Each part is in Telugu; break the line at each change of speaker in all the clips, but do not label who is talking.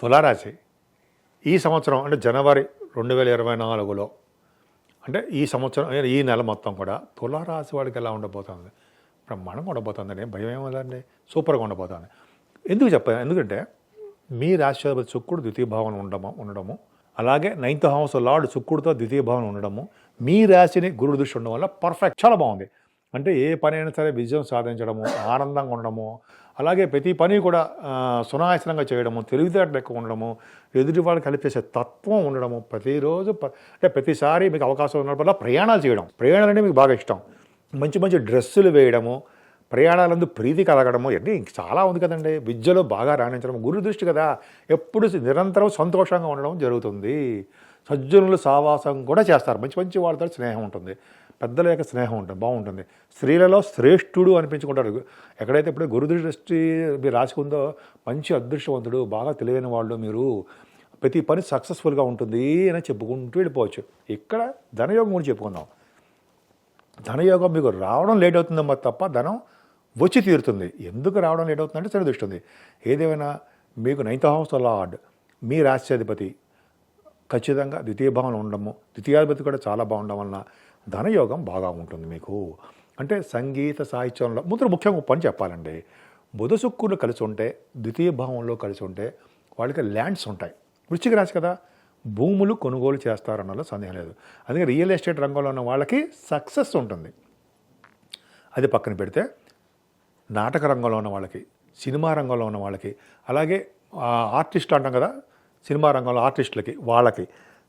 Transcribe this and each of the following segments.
తులారాశి. ఈ సంవత్సరం అంటే జనవరి రెండు వేల ఇరవై నాలుగులో అంటే ఈ సంవత్సరం ఈ నెల మొత్తం కూడా తులారాశి వాడికి ఎలా ఉండబోతుంది? బ్రహ్మాండంగా ఉండబోతుందండి. భయం ఏమదండి సూపర్గా ఉండబోతుంది. ఎందుకు చెప్ప? ఎందుకంటే మీ రాశి శుక్రుడు ద్వితీయ భావన ఉండము ఉండడము. అలాగే నైన్త్ హౌస్ లార్డ్ శుక్రుడితో ద్వితీయ భావన ఉండడము. మీ రాశిని గురుడు దృష్టి ఉండడం వల్ల పర్ఫెక్ట్. చాలా బాగుంది. అంటే ఏ పని అయినా సరే విజయం సాధించడము ఆనందంగా ఉండడము అలాగే ప్రతి పని కూడా సునాయాసనంగా చేయడము తెలివితేటలు ఎక్కువ ఉండడము ఎదుటి వాళ్ళు కలిపేసే తత్వం ఉండడము ప్రతిరోజు అంటే ప్రతిసారి మీకు అవకాశం ఉన్నప్పుడు ప్రయాణాలు చేయడం. ప్రయాణాలు అంటే మీకు బాగా ఇష్టం. మంచి మంచి డ్రెస్సులు వేయడము ప్రయాణాలందు ప్రీతి కలగడము ఇవన్నీ ఇంక చాలా ఉంది కదండి. విద్యలో బాగా రాణించడం గురు దృష్టి కదా. ఎప్పుడు నిరంతరం సంతోషంగా ఉండడం జరుగుతుంది. సజ్జనులు సావాసం కూడా చేస్తారు. మంచి మంచి వాళ్ళతో స్నేహం ఉంటుంది. పెద్దల యొక్క స్నేహం ఉంటుంది బాగుంటుంది. స్త్రీలలో శ్రేష్ఠుడు అనిపించుకుంటారు ఎక్కడైతే ఇప్పుడు గురుదృష్టి మీరు రాసుకుందో మంచి అదృష్టవంతుడు బాగా తెలివైన వాళ్ళు మీరు ప్రతి పని సక్సెస్ఫుల్గా ఉంటుంది అని చెప్పుకుంటూ వెళ్ళిపోవచ్చు. ఇక్కడ ధనయోగం గురించి చెప్పుకుందాం. ధనయోగం మీకు రావడం లేట్ అవుతుందమ్మా తప్ప ధనం వచ్చి తీరుతుంది. ఎందుకు రావడం లేట్ అవుతుందంటే సరి దృష్టి ఉంది. ఏదేమైనా మీకు నైన్త్ హౌస్ లార్డ్ మీ రాష్ట్రాధిపతి ఖచ్చితంగా ద్వితీయ భావన ఉండము ద్వితీయాధిపతి కూడా చాలా బాగుండడం వలన ధనయోగం బాగా ఉంటుంది మీకు. అంటే సంగీత సాహిత్యంలో ముందు ముఖ్యంగా ఒక పని చెప్పాలండి. బుధ శుక్రులు కలిసి ఉంటే ద్వితీయ భావంలో కలిసి ఉంటే వాళ్ళకి ల్యాండ్స్ ఉంటాయి. వృశ్చిక రాశి కదా భూములు కొనుగోలు చేస్తారన్నలో సందేహం లేదు. అందుకే రియల్ ఎస్టేట్ రంగంలో ఉన్న వాళ్ళకి సక్సెస్ ఉంటుంది. అది పక్కన పెడితే నాటక రంగంలో ఉన్న వాళ్ళకి సినిమా రంగంలో ఉన్న వాళ్ళకి అలాగే ఆర్టిస్ట్ ఆర్టిస్టులు అంటాం కదా సినిమా రంగంలో ఆర్టిస్టులకి వాళ్ళకి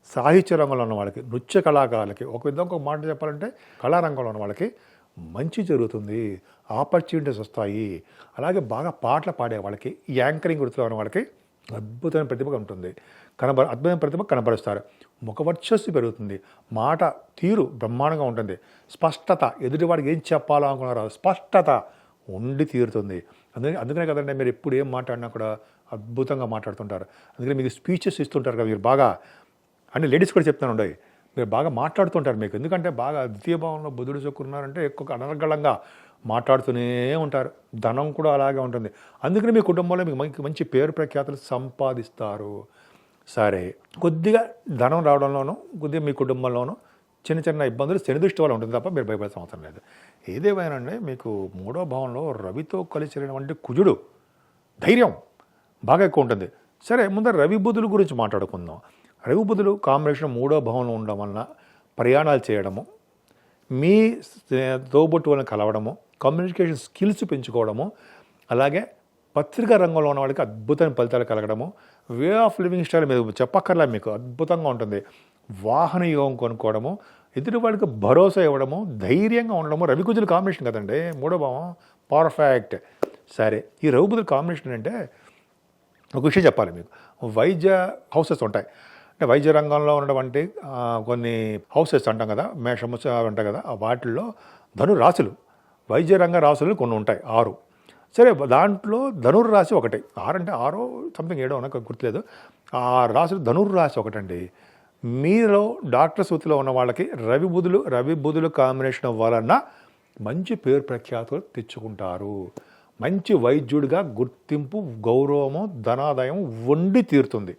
సాహిత్య రంగంలో ఉన్న వాళ్ళకి నృత్య కళాకారులకి ఒక విధంగా ఒక మాట చెప్పాలంటే కళారంగంలో ఉన్న వాళ్ళకి మంచి జరుగుతుంది ఆపర్చునిటీస్ వస్తాయి. అలాగే బాగా పాటలు పాడే వాళ్ళకి యాంకరింగ్ వృత్తిలో ఉన్న వాళ్ళకి అద్భుతమైన ప్రతిభ ఉంటుంది. కనబ అద్భుతమైన ప్రతిభ కనబరుస్తారు. ముఖవర్చస్సు పెరుగుతుంది. మాట తీరు బ్రహ్మాండంగా ఉంటుంది. స్పష్టత ఎదుటివాడికి ఏం చెప్పాలనుకున్నారో స్పష్టత ఉండి తీరుతుంది. అందుకని అందుకనే కదండి మీరు ఎప్పుడు ఏం మాట్లాడినా కూడా అద్భుతంగా మాట్లాడుతుంటారు. అందుకని మీకు స్పీచెస్ ఇస్తుంటారు కదా మీరు బాగా. అంటే లేడీస్ కూడా చెప్తాను ఉండయి మీరు బాగా మాట్లాడుతుంటారు మీకు. ఎందుకంటే బాగా ద్వితీయ భావంలో బుధుడు చొక్కున్నారంటే ఎక్కువ అనర్గళంగా మాట్లాడుతూనే ఉంటారు. ధనం కూడా అలాగే ఉంటుంది. అందుకని మీ కుటుంబంలో మీకు మంచి మంచి పేరు ప్రఖ్యాతులు సంపాదిస్తారు. సరే. కొద్దిగా ధనం రావడంలోనూ కొద్దిగా మీ కుటుంబంలోనూ చిన్న చిన్న ఇబ్బందులు శనిదృష్టి వల్ల ఉంటుంది తప్ప మీరు భయపడాల్సిన అవసరం లేదు. ఏదేమైనా మీకు మూడో భావంలో రవితో కలిసినటువంటి కుజుడు ధైర్యం బాగా ఎక్కువ ఉంటుంది. సరే ముందర రవి బుధుల గురించి మాట్లాడుకుందాం. రవిబుధులు కాంబినేషన్ మూడో భావంలో ఉండడం వలన ప్రయాణాలు చేయడము మీ స్నే- వలన కలవడము కమ్యూనికేషన్ స్కిల్స్ పెంచుకోవడము అలాగే పత్రికా రంగంలో ఉన్న వాళ్ళకి అద్భుతమైన ఫలితాలు కలగడము వే ఆఫ్ లివింగ్ స్టైల్ మీరు చెప్పక్కర్లా మీకు అద్భుతంగా ఉంటుంది. వాహన యోగం కొనుక్కోవడము ఎదుటి వాళ్ళకి భరోసా ఇవ్వడము ధైర్యంగా ఉండడము రవికుజుల కాంబినేషన్ కదండి మూడో భావం పర్ఫెక్ట్ సరే ఈ రవికుజుల కాంబినేషన్ అంటే ఒక విషయం చెప్పాలి మీకు. వైద్య హౌసెస్ ఉంటాయి. అంటే వైద్య రంగంలో ఉన్నటువంటి కొన్ని హౌసెస్ అంటాం కదా మేషము చ- కదా వాటిల్లో ధను రాశులు వైద్య రంగ రాశులు కొన్ని ఉంటాయి ఆరు. సరే దాంట్లో ధనుర్ రాశి ఒకటి ఆరు అంటే ఆరో సంథింగ్ ఏడో నాకు గుర్తులేదు. ఆ రాశులు ధనుర్ రాశి ఒకటండి. మీలో డాక్టర్ సూతిలో ఉన్న వాళ్ళకి రవి బుధులు రవి బుధులు కాంబినేషన్ వలన మంచి పేరు ప్రఖ్యాతులు తెచ్చుకుంటారు. మంచి వైద్యుడిగా గుర్తింపు గౌరవము ధనాదాయం వండి తీరుతుంది.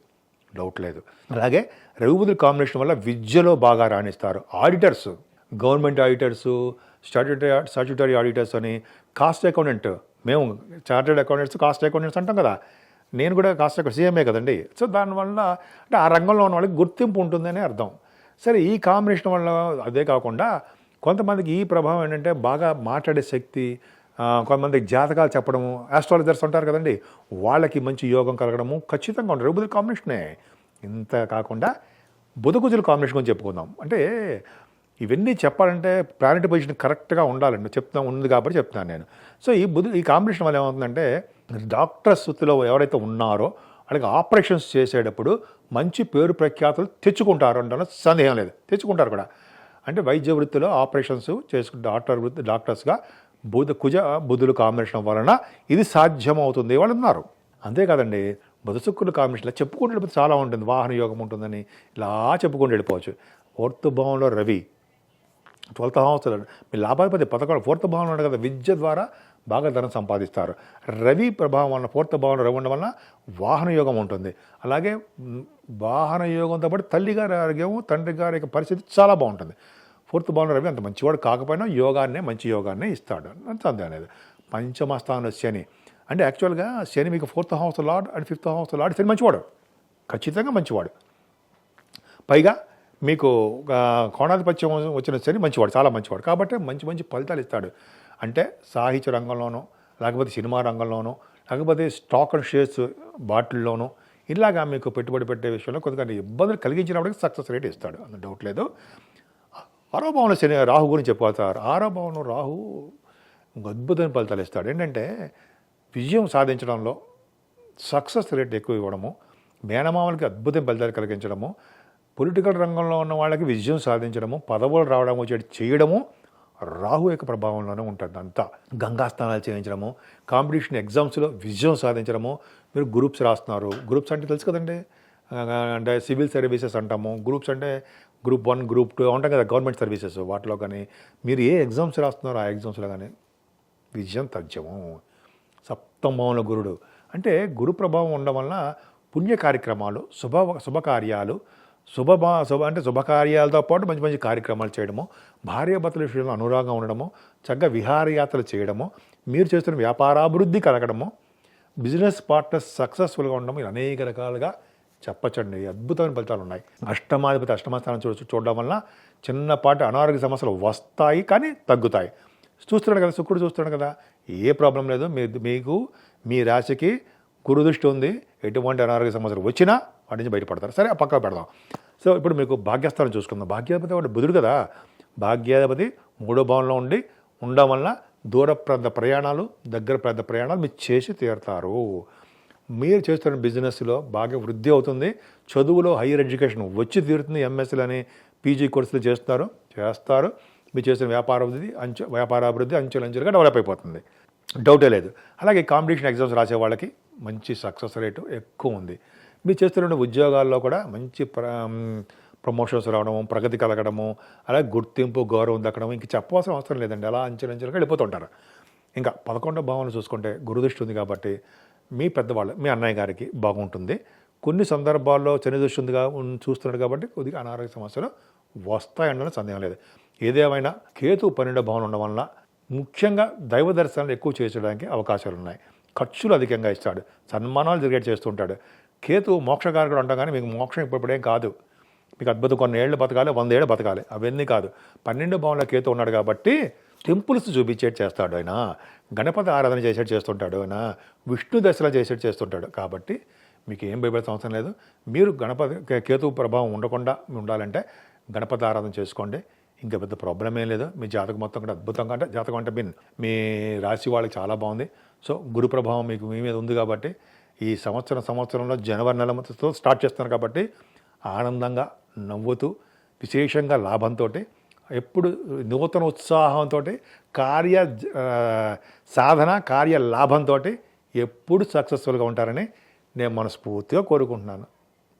డౌట్ లేదు. అలాగే రఘుబుద్ధుల కాంబినేషన్ వల్ల విద్యలో బాగా రాణిస్తారు auditors. Government auditors statutory statutory auditors అని కాస్ట్ అకౌంటెంట్ మేము చార్టెడ్ అకౌంటెంట్స్ కాస్ట్ అకౌంటెంట్స్ అంటాం కదా. నేను కూడా కాస్ట్ అకౌంట్ సీఎంఏ కదండి. సో దానివల్ల అంటే ఆ రంగంలో ఉన్న వాళ్ళకి గుర్తింపు ఉంటుందని అర్థం. సరే ఈ కాంబినేషన్ వల్ల అదే కాకుండా కొంతమందికి ఈ ప్రభావం ఏంటంటే బాగా మాట్లాడే శక్తి కొంతమంది కొంతమందికి జాతకాలు చెప్పడము ఆస్ట్రాలజర్స్ ఉంటారు కదండి వాళ్ళకి మంచి యోగం కలగడము ఖచ్చితంగా ఉండరు రఘుబుధుల కాంబినేషనే ఇంత కాకుండా బుధకుజుల కాంబినేషన్ గురించి చెప్పుకుందాం. అంటే ఇవన్నీ చెప్పాలంటే ప్లానెట్ పొజిషన్ కరెక్ట్గా ఉండాలండి. చెప్తా ఉంది కాబట్టి చెప్తున్నాను నేను. సో ఈ బుధ ఈ కాంబినేషన్ వల్ల ఏమవుతుందంటే డాక్టర్ స్థితిలో ఎవరైతే ఉన్నారో వాళ్ళకి ఆపరేషన్స్ చేసేటప్పుడు మంచి పేరు ప్రఖ్యాతులు తెచ్చుకుంటారు అంటే సందేహం లేదు. తెచ్చుకుంటారు కూడా. అంటే వైద్య వృత్తిలో ఆపరేషన్స్ చేసుకుంటే డాక్టర్ వృత్తి డాక్టర్స్గా బుధ కుజ బుధులు కాంబినేషన్ వలన ఇది సాధ్యమవుతుంది వాళ్ళు ఉన్నారు అంతేకాదండి బుధ శుక్రుల కాంబినేషన్లో చెప్పుకుంటూ వెళ్ళిపోతే చాలా ఉంటుంది వాహన యోగం ఉంటుందని ఇలా చెప్పుకుంటూ వెళ్ళిపోవచ్చు. ఫోర్త్ భావంలో రవి ట్వెల్త్ హౌస్ మీ లాభాధిపతి పథకాలు ఫోర్త్ భావంలో ఉండదు కదా విద్య ద్వారా బాగా ధనం సంపాదిస్తారు. రవి ప్రభావం వలన ఫోర్త్ భావంలో రవి ఉండడం వలన వాహన యోగం ఉంటుంది. అలాగే వాహన యోగంతో పాటు తల్లి గారి ఆరోగ్యం తండ్రి గారి యొక్క పరిస్థితి చాలా బాగుంటుంది. ఫోర్త్ భావన రవి అంత మంచివాడు కాకపోయినా యోగాన్నే మంచి యోగాన్నే ఇస్తాడు. అంత అంతే అనేది. పంచమ స్థానంలో శని. అంటే యాక్చువల్గా శని మీకు fourth house lord and fifth house lord శని మంచివాడు. ఖచ్చితంగా మంచివాడు. పైగా మీకు కోణాధిపత్యం వచ్చిన శని మంచివాడు చాలా మంచివాడు. కాబట్టి మంచి మంచి ఫలితాలు ఇస్తాడు. అంటే సాహిత్య రంగంలోనూ లేకపోతే సినిమా రంగంలోనూ లేకపోతే స్టాక్ అండ్ షేర్స్ బాటిల్లోనూ ఇలాగా మీకు పెట్టుబడి పెట్టే విషయంలో కొంత ఇబ్బందులు కలిగించినప్పటికీ సక్సెస్ రేట్ ఇస్తాడు. అంత డౌట్ లేదు. ఆరో భావన శని రాహు గురించి చెప్పుకోతారు ఆరో భావన రాహు అద్భుతమైన ఫలితాలు ఇస్తాడు. ఏంటంటే విజయం సాధించడంలో సక్సెస్ రేట్ ఎక్కువ ఇవ్వడము మేనమామలకి అద్భుతం ఫలితాలు కలిగించడము పొలిటికల్ రంగంలో ఉన్న వాళ్ళకి విజయం సాధించడము పదవులు రావడం వచ్చేటి చేయడము రాహు యొక్క ప్రభావంలోనే ఉంటుంది. అంతా గంగా స్నానాలు చేయించడము కాంపిటీషన్ ఎగ్జామ్స్లో విజయం సాధించడము మీరు గ్రూప్స్ రాస్తున్నారు. గ్రూప్స్ అంటే తెలుసు కదండి? అంటే సివిల్ సర్వీసెస్ అంటాము. గ్రూప్స్ అంటే గ్రూప్ వన్ గ్రూప్ టూ ఉంటాయి కదా గవర్నమెంట్ సర్వీసెస్. వాటిలో కానీ మీరు ఏ ఎగ్జామ్స్ రాస్తున్నారో ఆ ఎగ్జామ్స్లో కానీ విజయం తథ్యమం. సప్తమౌన గురుడు. అంటే గురు ప్రభావం ఉండడం వలన పుణ్య కార్యక్రమాలు శుభ శుభకార్యాలు శుభ శుభ అంటే శుభకార్యాలతో పాటు మంచి మంచి కార్యక్రమాలు చేయడము భార్యాభర్తల విషయంలో అనురాగం ఉండడము చక్కగా విహారయాత్రలు చేయడము మీరు చేస్తున్న వ్యాపారాభివృద్ధి కలగడము బిజినెస్ పార్ట్నర్స్ సక్సెస్ఫుల్గా ఉండడం అనేక రకాలుగా చెప్పచ్చండి. అద్భుతమైన ఫలితాలు ఉన్నాయి. అష్టమాధిపతి అష్టమస్థానం చూడ చూడడం వల్ల చిన్నపాటి అనారోగ్య సమస్యలు వస్తాయి కానీ తగ్గుతాయి. చూస్తున్నాడు కదా శుక్రుడు చూస్తున్నాడు కదా ఏ ప్రాబ్లం లేదు. మీ మీకు మీ రాశికి గురుదృష్టి ఉంది. ఎటువంటి అనారోగ్య సమస్యలు వచ్చినా వాటి నుంచి బయటపడతారు. సరే ఆ పక్కన పెడదాం. సో ఇప్పుడు మీకు భాగ్యస్థానం చూసుకుందాం. భాగ్యాధిపతి వాడు బుధుడు కదా. భాగ్యాధిపతి మూడో భావంలో ఉండి ఉండడం వల్ల దూర ప్రాంత ప్రయాణాలు దగ్గర ప్రాంత ప్రయాణాలు మీరు చేసి తీరుతారు. మీరు చేస్తున్న బిజినెస్లో బాగా వృద్ధి అవుతుంది. చదువులో హైయర్ ఎడ్యుకేషన్ వచ్చి తీరుతుంది. ఎంఎస్సీలు అని పీజీ కోర్సులు చేస్తారు చేస్తారు. మీరు చేసిన వ్యాపారాభివృద్ధి అంచు వ్యాపారాభివృద్ధి అంచెలంచెలుగా డెవలప్ అయిపోతుంది. డౌటే లేదు. అలాగే కాంపిటీషన్ ఎగ్జామ్స్ రాసే వాళ్ళకి మంచి సక్సెస్ రేటు ఎక్కువ ఉంది. మీరు చేస్తున్న ఉద్యోగాల్లో కూడా మంచి ప్ర ప్రమోషన్స్ రావడము ప్రగతి కలగడము అలాగే గుర్తింపు గౌరవం దక్కడం ఇంక చెప్పవలసిన అవసరం లేదండి. అలా అంచెలంచెలుగా వెళ్ళిపోతుంటారు ఇంకా పదకొండో భావనలు చూసుకుంటే గురుదృష్టి ఉంది కాబట్టి మీ పెద్దవాళ్ళు మీ అన్నయ్య గారికి బాగుంటుంది. కొన్ని సందర్భాల్లో చనిదృష్టిగా చూస్తున్నాడు కాబట్టి కొద్దిగా అనారోగ్య సమస్యలు వస్తాయనడం సందేహం లేదు. ఏదేమైనా కేతు పన్నెండో భావన ఉండడం వల్ల ముఖ్యంగా దైవ దర్శనాలు ఎక్కువ చేసడానికి అవకాశాలు ఉన్నాయి ఖర్చులు అధికంగా ఇస్తాడు. సన్మానాలు జరిగేట్ చేస్తుంటాడు. కేతు మోక్షకారకుడు అంటాం మీకు మోక్షం ఇప్పుడే కాదు. మీకు అద్భుతం కొన్ని ఏళ్ళు బతకాలి వంద ఏళ్ళు బతకాలి. అవన్నీ కాదు. పన్నెండు భావంలో కేతు ఉన్నాడు కాబట్టి టెంపుల్స్ చూపించేట్టు చేస్తాడు ఆయన. గణపతి ఆరాధన చేసేట్టు చేస్తుంటాడు ఆయన. విష్ణు దశలో చేసేట్టు చేస్తుంటాడు. కాబట్టి మీకు ఏం భయపడే అవసరం లేదు. మీరు గణపతి కేతు ప్రభావం ఉండకుండా ఉండాలంటే గణపతి ఆరాధన చేసుకోండి. ఇంకా పెద్ద ప్రాబ్లం ఏం లేదు. మీ జాతకం మొత్తం కూడా అద్భుతంగా అంటే జాతకం అంటే మీన్ మీ రాశి వాళ్ళకి చాలా బాగుంది. సో గురు ప్రభావం మీకు మీ మీద ఉంది కాబట్టి ఈ సంవత్సరం సంవత్సరంలో జనవరి నెల స్టార్ట్ చేస్తున్నారు కాబట్టి ఆనందంగా నవ్వుతూ విశేషంగా లాభంతో ఎప్పుడు నూతన ఉత్సాహంతో కార్య సాధన కార్య లాభంతో ఎప్పుడు సక్సెస్ఫుల్గా ఉంటారని నేను మనస్ఫూర్తిగా కోరుకుంటున్నాను.